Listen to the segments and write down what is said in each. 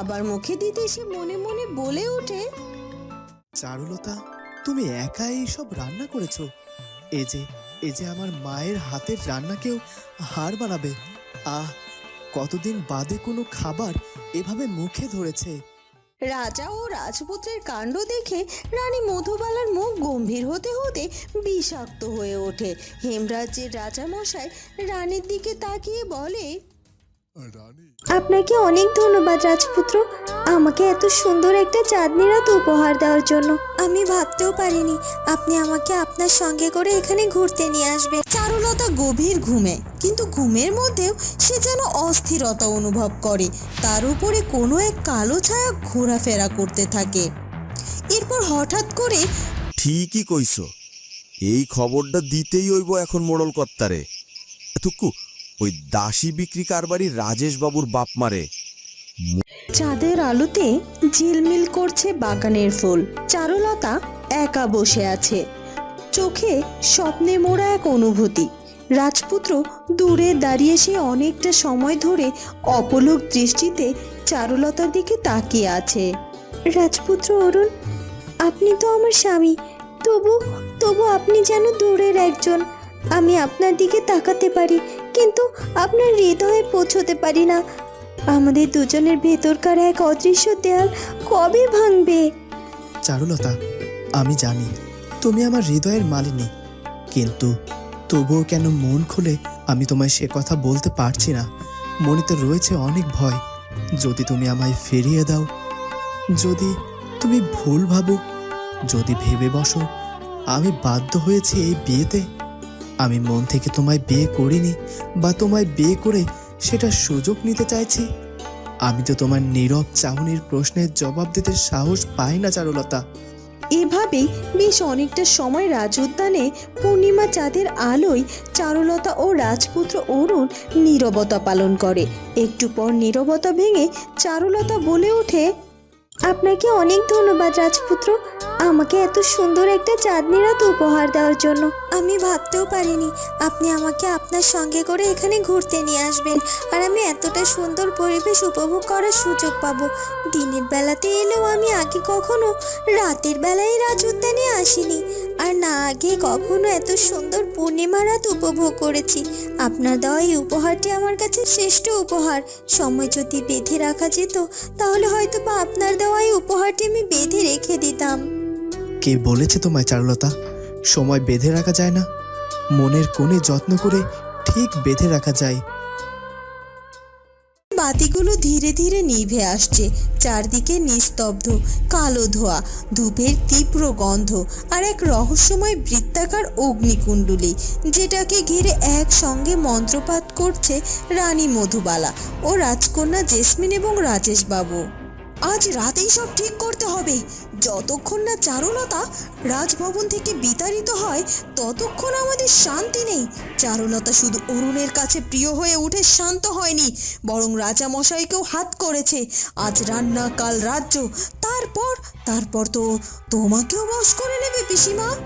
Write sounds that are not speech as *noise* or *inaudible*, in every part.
আবার মুখে দিতে সে মনে মনে বলে ওঠে। চারুলতা তুমি একা এইসব রান্না করেছ? এ যে এ যে আমার মায়ের হাতের রান্নাকেও হার বানাবে। আহ কতদিন বাদে কোনো খাবার এভাবে মুখে ধরেছে। রাজা ও রাজপুত্রের কাণ্ড দেখে রানী মধুবালার মুখ গম্ভীর হতে হতে বিষাক্ত হয়ে ওঠে। হেমরাজ্যের রাজামশাই রানীর দিকে তাকিয়ে বলে আপনাকে অনেক ধন্যবাদ রাজপুত্র। আমাকে এত সুন্দর একটা চাঁদনি রাত উপহার দেওয়ার জন্য। আমি ভাবতেও পারিনি আপনি আমাকে আপনার সঙ্গে করে এখানে ঘুরতে নিয়ে আসবেন চারুলতা গভীর ঘুমে কিন্তু ঘুমের মধ্যেও সে যেন অস্থিরতা অনুভব করে। তার উপরে কোনো এক কালো ছায়া ঘোরাফেরা করতে থাকে। এরপর হঠাৎ করে ঠিকই কইছ। এই খবরটা দিতেই হইব এখন মোড়ল কর্তারে থুকু ওই দাসী বিক্রি কারবারি রাজেশ বাবুর বাপ মারে। চাঁদের আলোতে ঝিলমিল করছে বাগানের ফুল। চারুলতা একা বসে আছে। চোখে স্বপ্নে মোড়া এক অনুভূতি। রাজপুত্র দূরে দাঁড়িয়ে সে অনেকটা সময় ধরে অপলক দৃষ্টিতে চারুলতার দিকে তাকিয়ে আছে। রাজপুত্র অরুণ, আপনি তো আমার স্বামী। তবু তবু আপনি যেন দূরের একজন। আমি আপনার দিকে তাকাতে পারি। কিন্তু আপনার হৃদয়ে পৌঁছতে পারি না। আমাদের দুজনের ভেতরকার এক অদৃশ্য দেয়াল কবে ভাঙবে? চারুলতা, আমি জানি তুমি আমার হৃদয়ের মালিনী, কিন্তু তবুও কেন মন খুলে আমি তোমায় সে কথা বলতে পারছি না? মনে তো রয়েছে অনেক ভয়। যদি তুমি আমায় ফিরিয়ে দাও, যদি তুমি ভুল ভাবো যদি ভেবে বসো, আমি বাধ্য হয়েছি এই বিয়েতে। আমি মন থেকে তোমায় বিয়ে করিনি বা তোমায় বিয়ে করে সেটা সুযোগ নিতে চাইছি। আমি তো তোমার নীরব চাহনির প্রশ্নের জবাব দিতে সাহস পাই না, চারুলতা। এভাবেই বেশ অনেকটা সময় রাজ উদ্যানে পূর্ণিমা চাঁদের আলোয় চারুলতা ও রাজপুত্র অরুণ নীরবতা পালন করে। একটু পর নীরবতা ভেঙে চারুলতা বলে ওঠে আপনাকে অনেক ধন্যবাদ, রাজপুত্র। আমাকে এত সুন্দর একটা চাঁদনিরাত উপহার দেওয়ার জন্য। আমি ভাবতেও পারিনি আপনি আমাকে আপনার সঙ্গে করে এখানে ঘুরতে নিয়ে আসবেন আর আমি এতটা সুন্দর পরিবেশ উপভোগ করার সুযোগ পাবো। দিনের বেলাতে এলেও আমি আগে কখনো, রাতের বেলায় রাজ উদ্যানে আসিনি। আর না আগে কখনো এত সুন্দর পূর্ণিমা রাত উপভোগ করেছি। আপনার দেওয়া এই উপহারটি আমার কাছে শ্রেষ্ঠ উপহার। সময় যদি বেঁধে রাখা যেত, তাহলে হয়তো বা আপনার দেওয়া এই উপহারটি আমি বেঁধে রেখে দিতাম। কে বলেছে তোমায়, চারুলতা? সময় বেঁধে রাখা যায় না। মনের কোণে যত্ন করে ঠিক বেঁধে রাখা যায়। বাতিগুলো ধীরে ধীরে নিভে আসছে। চারদিকে নিস্তব্ধ, কালো ধোয়া, ধূপের তীব্র গন্ধ আর এক রহস্যময় বৃত্তাকার অগ্নিকুণ্ডুলি, যেটাকে ঘিরে একসঙ্গে মন্ত্রপাত করছে রানী মধুবালা ও রাজকন্যা জেসমিন এবং রাজেশ বাবু আজ রাতেই সব ঠিক করতে হবে। যতক্ষণ না চারুলতা রাজভবন থেকে বিতাড়িত হয়, ততক্ষণ আমাদের শান্তি নেই। চারুলতা শুধু অরুণের কাছে প্রিয় হয়ে উঠে শান্ত হয়নি, বরং রাজা মশাইকেও হাত করেছে। আজ রান্না, কাল রাজ্য, তারপর তারপর তো তোমাকেও বশ করে নেবে পিসিমা।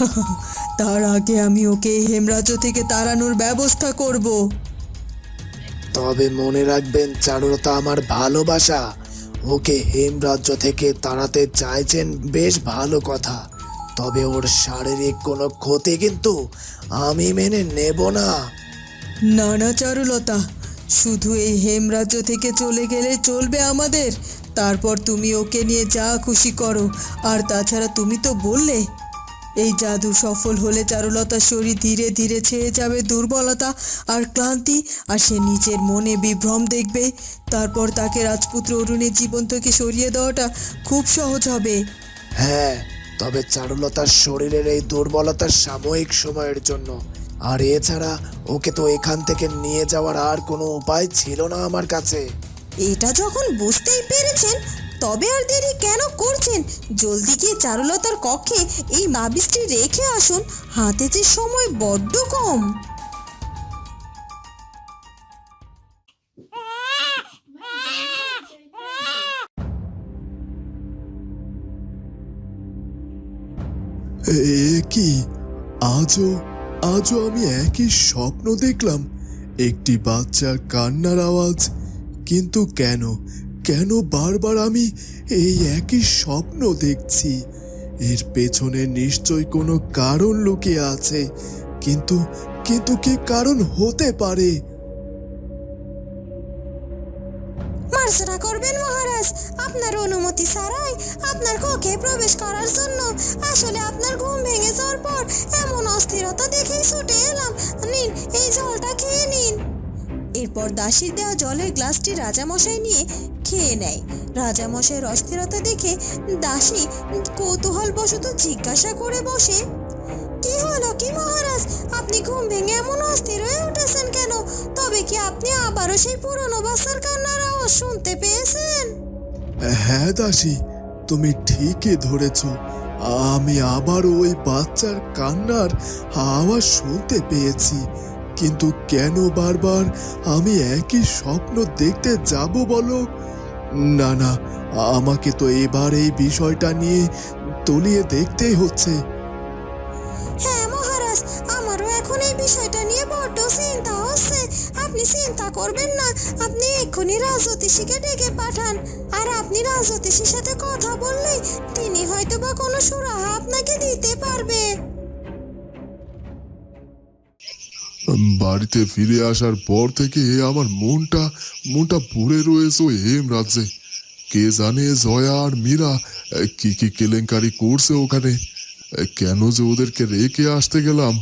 *laughs* তার আগে আমি ওকে হেমরাজ্য থেকে তাড়ানোর ব্যবস্থা করব। তবে মনে রাখবেন, চারুলতা আমার ভালোবাসা। ওকে হেমরাজ্য থেকে তাড়াতে চাইছেন বেশ ভালো কথা। তবে ওর শারীরিক কোনো ক্ষতি কিন্তু আমি মেনে নেব না। না না চারুলতা, শুধু এই হেমরাজ্য থেকে চলে গেলে চলবে আমাদের? তারপর তুমি ওকে নিয়ে যা খুশি করো, আর তাছাড়া তুমি তো বললে এই জাদু সফল হলে চারুলতার শরীর ধীরে ধীরে ছেয়ে যাবে দুর্বলতা আর ক্লান্তি। আর সে নিজের মনে বিভ্রম দেখবে। তারপর তাকে রাজপুত্র অরুণের জীবন থেকে সরিয়ে দেওয়াটা খুব সহজ হবে। হ্যাঁ তবে চারুলতার শরীরের এই দুর্বলতা সাময়িক সময়ের জন্য। আর এছাড়া ওকে তো এখান থেকে নিয়ে যাওয়ার আর কোনো উপায় ছিল না আমার কাছে। এটা যখন বুঝতেই পেরেছেন তবে আর দেরি কেন করছেন? জলদি গিয়ে চারুলতার কক্ষে এই মাবিসটি রেখে আসুন। হাতে যে সময় বড্ড কম। কি? আজও আজও আমি একই স্বপ্ন দেখলাম। একটি বাচ্চার কান্নার আওয়াজ। কিন্তু কেন? কেন বারবার আমি এই একই স্বপ্ন দেখছি? এর পেছনে নিশ্চয় কোনো কারণ লুকিয়ে আছে, কিন্তু কিন্তু কি কারণ হতে পারে? মার্জনা করবেন মহারাজ, আপনার অনুমতি ছাড়াই আপনার কক্ষে প্রবেশ করার জন্য। আসলে আপনার ঘুম ভেঙে যাওয়ার পর এমন অস্থিরতা দেখেই ছুটে এলাম। নিন, এই জলটা খেয়ে নিন। এরপর দাসীর দেওয়া জলের গ্লাসটি রাজামশাই নিয়ে খেয়ে নেয়। রাজামশাইয়ের অস্থিরতা দেখে দাসী কৌতূহলবশত জিজ্ঞাসা করে বসে, কি হলো কি মহারাজ? আপনি ঘুম ভেঙে এমন অস্থির হয়ে উঠেছেন কেন? তবে কি আপনি আবারও সেই পুরনো বাচ্চার কান্নার আওয়াজ শুনতে পেয়েছেন? হ্যাঁ দাসী, তুমি ঠিকই ধরেছ। আমি আবার ওই বাচ্চার কান্নার আওয়াজ শুনতে পেয়েছি। কিন্তু কেন বারবার আমি একই স্বপ্ন দেখতে যাব বলো? না না, আমাকে তো এবার এই বিষয়টা নিয়ে তলিয়ে দেখতেই হচ্ছে। হ্যাঁ মহারাজ, আমারও এখন এই বিষয়টা নিয়ে বড্ড চিন্তা হচ্ছে। আপনি চিন্তা করবেন না, আপনি এক্ষুনি রাজজ্যোতিষীকে ডেকে পাঠান। আর আপনি রাজজ্যোতিষীর সাথে কথা বললেই তিনি হয়তো বা কোনো সুরাহা আপনাকে দিতে পারবে। বাড়িতে ফিরে আসার পর থেকে আমার মনটা মনটা পড়ে রয়েছে হেম রাজ্যে। কে জানে জয়া আর মীরা, কি কি কেলেঙ্কারি করছে ওখানে? কেন যে ওদেরকে রেখে আসতে গেলাম?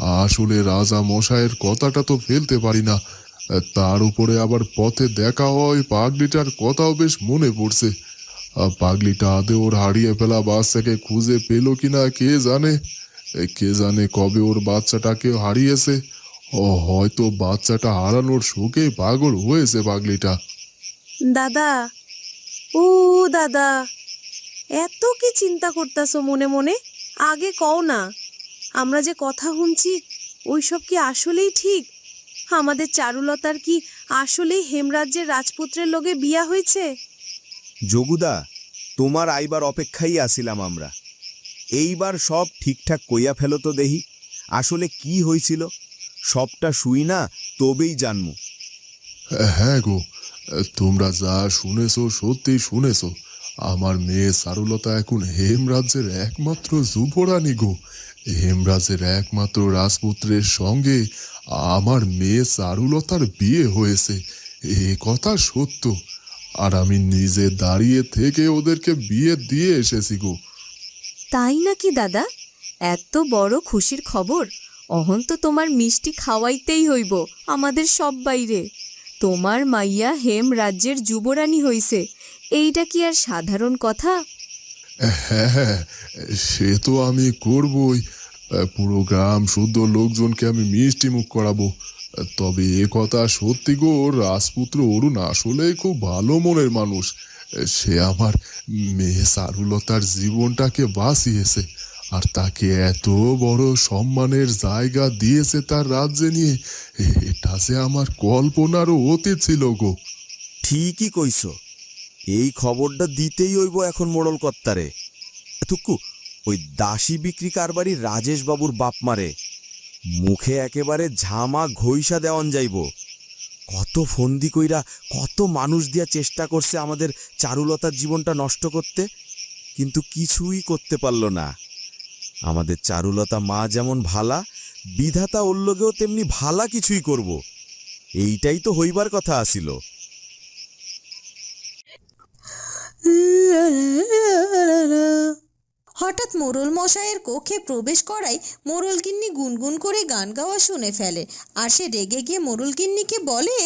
আসলে রাজা মশাইয়ের কথাটা তো ফেলতে পারি না। তার উপরে আবার পথে দেখা হয়, পাগলিটার কথাও বেশ মনে পড়ছে। পাগলিটা আদে ওর হারিয়ে ফেলা বাচ্চাকে খুঁজে পেল কিনা কে জানে? কে জানে কবে ওর বাচ্চাটাকে হারিয়েছে? ও হয়তো বাচ্চাটা হারানোর শোকে পাগল হয়েছে পাগলিটা। দাদা ও দাদা এত কি চিন্তা করতেছো মনে মনে? আগে কও না আমরা যে কথা শুনছি ওইসব কি আসলেই ঠিক? আমাদের চারুলতার কি আসলেই হেমরাজ্যের রাজপুত্রের লোকে বিয়া হয়েছে? যোগুদা তোমার আইবার অপেক্ষাই আছিলাম আমরা। এইবার সব ঠিকঠাক কইয়া ফেলো তো দেহি আসলে কি হয়েছিল সবটা শুই না তবেই জানমু হ্যাঁ গো তোমরা যা শুনেছো সত্যি শুনেছো। আমার মেয়ে চারুলতা এখন হেমরাজ্যের একমাত্র যুবরানী গো। হেমরাজের একমাত্র রাজপুত্রের সঙ্গে আমার মেয়ে চারুলতার বিয়ে হয়েছে। এ কথা সত্য। আর আমি নিজে দাঁড়িয়ে থেকে ওদেরকে বিয়ে দিয়ে এসেছি গো। তাই নাকি দাদা? এত বড় খুশির খবর। অহন তো তোমার মিষ্টি খাওয়াইতেই হইব, আমাদের সব বাইরে। তোমার মাইয়া হেম রাজ্যের যুবরানী হইছে, এইটা কি আর সাধারণ কথা? হ্যাঁ সে তো আমি করবই। পুরো গ্রাম শুদ্ধ লোকজনকে আমি মিষ্টি মুখ করাবো। তবে এ কথা সত্যি গো, রাজপুত্র অরুণ আসলেই খুব ভালো মনের মানুষ। সে আমার মেয়ে সারুলতার জীবনটাকে বাঁচিয়েছে। আর তাকে এত বড় সম্মানের জায়গা দিয়েছে তার রাজ্যে নিয়ে, এটা যে আমার কল্পনারও অতীত ছিল গো। ঠিকই কইছ। এই খবরটা দিতেই হইব এখন মোড়ল কর্তারে থুকু ওই দাসী বিক্রি কারবারি রাজেশবাবুর বাপ মারে। মুখে একেবারে ঝামা ঘইসা দেওয়ান যাইব। কত ফন্দি কইরা কত মানুষ দিয়া চেষ্টা করছে আমাদের চারুলতার জীবনটা নষ্ট করতে, কিন্তু কিছুই করতে পারল না। আমাদের চারুলতা মা যেমন ভালা বিধাতা ওর লগেও তেমনি ভালা কিছুই করব। এইটাই তো হইবার কথা আসিল। হঠাৎ মোরল মশাইয়ের কক্ষে প্রবেশ করায় মোরল গিন্নি গুনগুন করে গান গাওয়া শুনে ফেলে আর সে রেগে গিয়ে মোরল গিন্নিকে বলে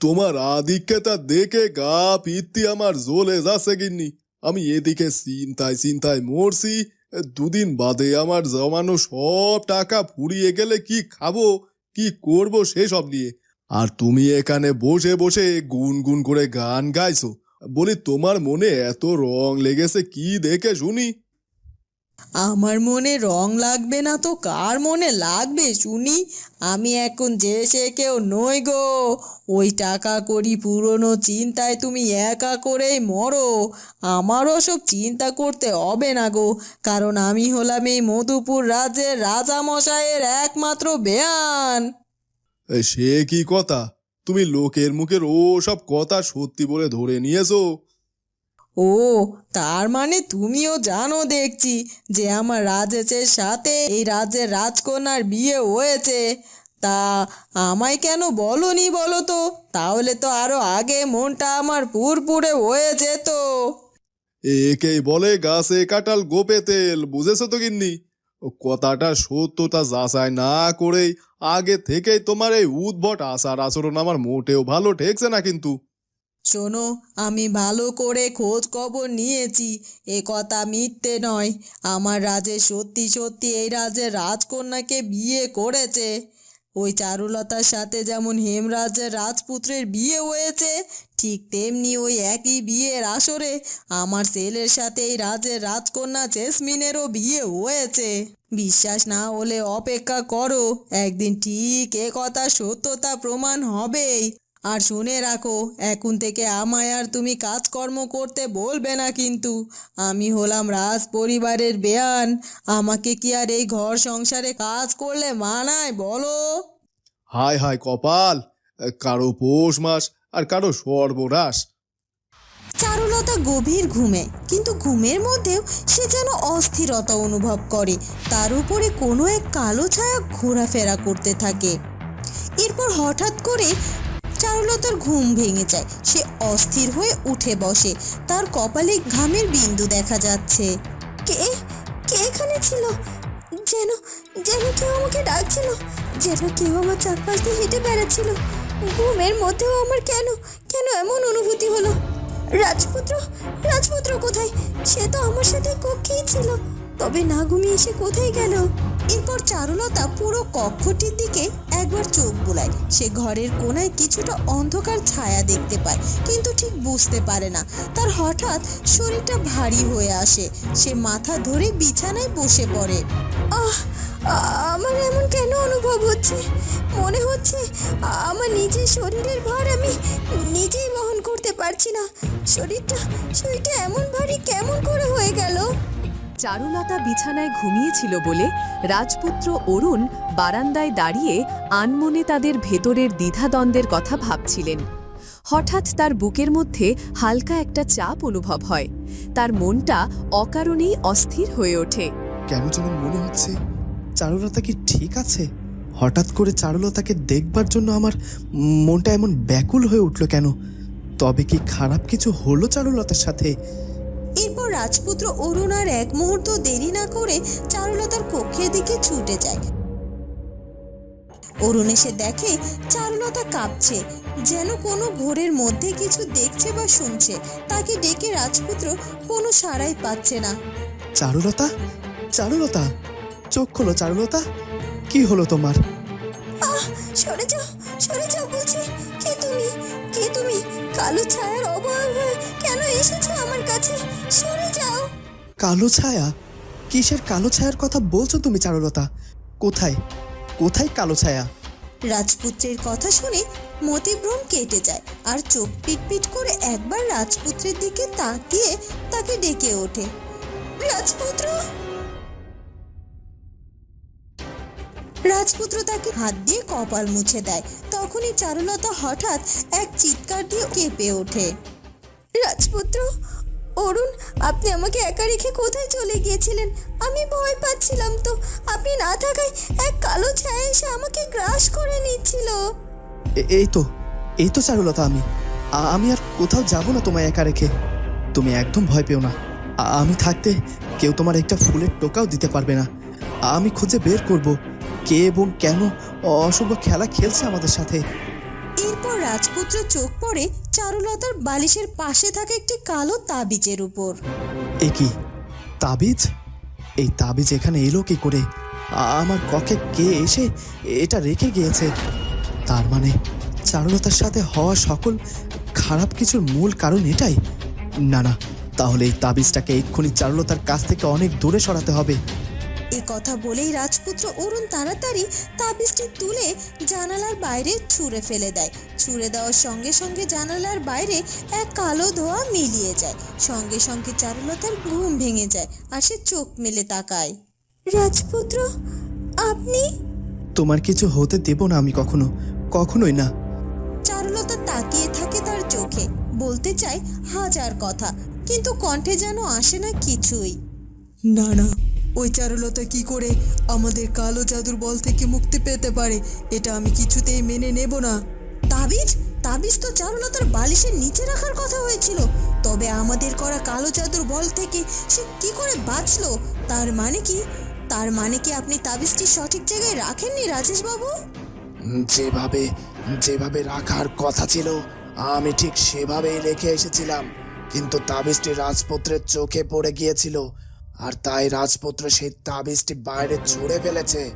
তোমার আধিক্যতা দেখে গা পিত্তি আমার জ্বলে যাচ্ছে গিন্নি। আমি এদিকে চিন্তায় চিন্তায় মরছি দুদিন বাদে আমার জমানো সব টাকা ফুরিয়ে গেলে কি খাব, কি করব সেসব নিয়ে। আর তুমি এখানে বসে বসে গুনগুন করে গান গাইছো। বলি, তোমার মনে এত রং লেগেছে, কি দেখে শুনি? আমার মনে রং লাগবে না তো কার মনে লাগবে শুনি? আমি এখন যে সে কেউ নই গো। ওই টাকা করি পুরনো চিন্তায় তুমি একা করেই মরো। আমারও সব চিন্তা করতে হবে না গো, কারণ আমি হলাম এই মধুপুর রাজ্যের রাজামশাইয়ের একমাত্র বেয়ান। সে কি কথা? তুমি লোকের মুখের ও সব কথা সত্যি বলে ধরে নিয়েছো। ও, তার মানে তুমিও জানো দেখছি যে আমার রাজেশের সাথে এই রাজ্যের রাজকন্যার বিয়ে হয়েছে। তা আমায় কেন বলনি বলো তো? তাহলে তো আরও আগে মনটা আমার পুরপুরে হয়ে যেত। একেই বলে গাছে কাটাল গোপে তেল, বুঝেছ তো গিন্নি? ও কথাটা সত্যতা যাচাই না করেই আগে থেকেই তোমার এই উদ্ভট আচার আচরণ আমার মোটেও ভালো ঠেকছে না কিন্তু। শোনো, আমি ভালো করে খোঁজ খবর নিয়েছি। এ কথা মিথ্যে নয়। আমার রাজে সত্যি সত্যি এই রাজ্যের রাজকন্যাকে বিয়ে করেছে। ওই চারুলতার সাথে যেমন হেমরাজের রাজপুত্রের বিয়ে হয়েছে, ঠিক তেমনি ওই একই বিয়ের আসরে আমার ছেলের সাথে এই রাজের রাজকন্যা জেসমিনেরও বিয়ে হয়েছে। বিশ্বাস না হলে অপেক্ষা করো, একদিন ঠিক এ কথা সত্যতা প্রমাণ হবেই। আর শুনে রাখো এখন থেকে আমায় আর তুমি কাজকর্ম করতে বলবে না কিন্তু। আমি হলাম রাজ পরিবারের বেয়ান আমাকে কি আর এই ঘর সংসারে কাজ করলে মানায় বলো? হায় হায় কপাল কারও পৌষ মাস আর কারও সর্বনাশ। চারুলতা গভীর ঘুমে কিন্তু ঘুমের মধ্যেও সে যেন অস্থিরতা অনুভব করে। তার উপরে কোনো এক কালো ছায়া ঘোরাফেরা করতে থাকে। এরপর হঠাৎ করে চারুলতার ঘুম ভেঙে যায়। সে অস্থির হয়ে উঠে বসে। তার কপালে ঘামের বিন্দু দেখা যাচ্ছে। কে? কে এখানে ছিল? যেন যেন কেউ আমাকে ডাকছিল। যেন কেউ আমার চারপাশ দিয়ে হেঁটে বেড়াচ্ছিল। ঘুমের মধ্যেও আমার কেন কেন এমন অনুভূতি হলো? রাজপুত্র রাজপুত্র কোথায়? সে তো আমার সাথে কক্ষেই ছিল। তবে না ঘুমিয়ে সে কোথায় গেল? এরপর চারুলতা পুরো কক্ষটির দিকে একবার চোখ বোলায়। সে ঘরের কোনায় কিছুটা অন্ধকার ছায়া দেখতে পায়, কিন্তু ঠিক বুঝতে পারে না। তার হঠাৎ শরীরটা ভারী হয়ে আসে। সে মাথা ধরে বিছানায় বসে পড়ে। আহ আমার এমন কেন অনুভব হচ্ছে? মনে হচ্ছে আমার নিজের শরীরের ভার আমি নিজেই বহন করতে পারছি না। শরীরটা শরীরটা এমন ভারী কেমন করে হয়ে গেল? চারুলতা বিছানায় ঘুমিয়েছিল বলে রাজপুত্র অরুণ বারান্দায় দাঁড়িয়ে আনমনে তাদের ভেতরের দ্বিধাদ্বন্দ্বের কথা ভাবছিলেন। হঠাৎ তার বুকের মধ্যে হালকা একটা চাপ অনুভব হয়। তার মনটা অকারণেই অস্থির হয়ে ওঠে। কেন যেন মনে হচ্ছে চারুলতা কি ঠিক আছে? হঠাৎ করে চারুলতাকে দেখবার জন্য আমার মনটা এমন ব্যাকুল হয়ে উঠল কেন? তবে কি খারাপ কিছু হলো চারুলতার সাথে? এরপর রাজপুত্র অরুণ আর এক মুহূর্ত দেরি না করে চারুলতার কক্ষের দিকে ছুটে যায়। অরুণ এসে দেখে চারুলতা কাঁপছে যেন কোনো ঘোরের মধ্যে কিছু দেখছে বা শুনছে তাকে ডেকে রাজপুত্র কোনো সাড়াই পাচ্ছে না। চারুলতা? চারুলতা? চোখ খোলো চারুলতা। কি হলো তোমার? আহ সরে যাও সরে যাও বলছি। কে তুমি? কে তুমি? কালো ছায়ার হয়ে কেন এসেছ? আমার সরে যাও। কালো ছায়া? কিসের কালো ছায়ার কথা বলছো তুমি চারুলতা? কোথায়? কোথায় কালো ছায়া? রাজপুত্রের কথা শুনে মতিভ্রম কেটে যায় আর চোখ পিটপিট করে একবার রাজপুত্রের দিকে তাকিয়ে তাকে ডেকে ওঠে। রাজপুত্র! রাজপুত্র তাকে হাত দিয়ে কপাল মুছে দেয়। তখনই চারুলতা হঠাৎ এক চিৎকার দিয়ে কেঁপে ওঠে। রাজপুত্র! অরুণ, আপনি আমাকে একা রেখে কোথায় চলে গিয়েছিলেন? আমি ভয় পাচ্ছিলাম তো। আপনি না থাকায় এক কালো ছায়া এসে আমাকে গ্রাস করে নিচ্ছিল। এই তো এই তো চারুলতা আমি। আমি আর কোথাও যাব না তোমায় একা রেখে। তুমি একদম ভয় পেও না। আমি থাকতে কেউ তোমার একটা ফুলের টোকাও দিতে পারবে না। আমি খুঁজে বের করব কে এবং কেন অশুভ খেলা খেলছে আমাদের সাথে। এরপর রাজপুত্র চোখ পড়ে চারুলতার বালিশের পাশে থাকা একটি কালো তাবিজের উপর। এ কি, তাবিজ? এই তাবিজ এখানে এলো কি করে? আমার কক্ষে কে এসে এটা রেখে গিয়েছে? তার মানে চারুলতার সাথে হওয়া সকল খারাপ কিছুর মূল কারণ এটাই? না না, তাহলে এই তাবিজটাকে এক্ষুনি চারুলতার কাছ থেকে অনেক দূরে সরাতে হবে। এ কথা বলেই রাজপুত্র অরুণ তাড়াতাড়ি তাবিজটি তুলে জানালার বাইরে ছুঁড়ে ফেলে দেয়। ছুঁড়ে দেওয়ার সঙ্গে সঙ্গে জানালার বাইরে এক কালো ধোঁয়া মিলিয়ে যায়। সঙ্গে সঙ্গে চারুলতার ঘুম ভেঙে যায় আর সে চোখ মেলে তাকায়। রাজপুত্র আপনি? তোমার কিছু হতে দেব না আমি কখনো কখনোই না। চারুলতা তাকিয়ে থাকে তার চোখে বলতে চায় হাজার কথা কিন্তু কণ্ঠে যেন আসে না কিছুই। না না ওই চারুলতা কি করে আমাদের কালো জাদুর বল থেকে মুক্তি পেতে পারে, এটা আমি কিছুতেই মেনে নেব না। তাবিজ? তাবিজ তো চারুলতার বালিশের নিচে রাখার কথা হয়েছিল। তবে আমাদের করা কালো জাদুর বল থেকে সে কি করে বাঁচলো? তার মানে কি? তার মানে কি আপনি তাবিজটি সঠিক জায়গায় রাখেননি রাজেশ বাবু যেভাবে যেভাবে রাখার কথা ছিল, আমি ঠিক সেভাবেই রেখে এসেছিলাম। কিন্তু তাবিজটি রাজপুত্রের চোখে পড়ে গিয়েছিল। আর তাই রাজপুত্র সেই তাবিজটি বাইরে ছুঁড়ে ফেলেছে।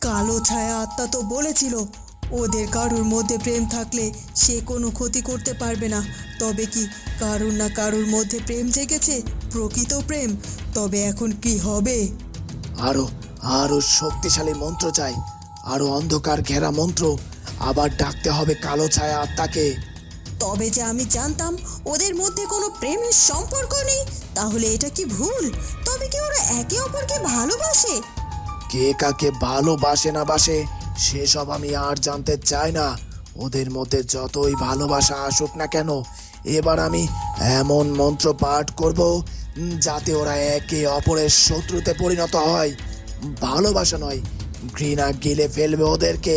কালো ছায়া আত্মা তো বলেছিল ওদের কারুর মধ্যে প্রেম থাকলে সে কোনো ক্ষতি করতে পারবে না। তবে কি কারুর না কারুর মধ্যে প্রেম জেগেছে? প্রকৃত প্রেম। তবে এখন কি হবে? আরও আরও শক্তিশালী মন্ত্র চাই। আরও অন্ধকার ঘেরা মন্ত্র। আবার ডাকতে হবে কালো ছায়া আত্মাকে। তবে যে আমি জানতাম ওদের মধ্যে কোনো প্রেমের সম্পর্ক নেই, তাহলে এটা কি ভুল? তবে কি ওরা একে অপরকে ভালোবাসে? কে কাকে ভালোবাসে না বাসে, সেসব আমি আর জানতে চাই না। ওদের মধ্যে যতই ভালোবাসা আসুক না কেন, এবার আমি এমন মন্ত্র পাঠ করব যাতে ওরা একে অপরের শত্রুতে পরিণত হয়। ভালোবাসা নয়, ঘৃণা গিলে ফেলবে ওদেরকে।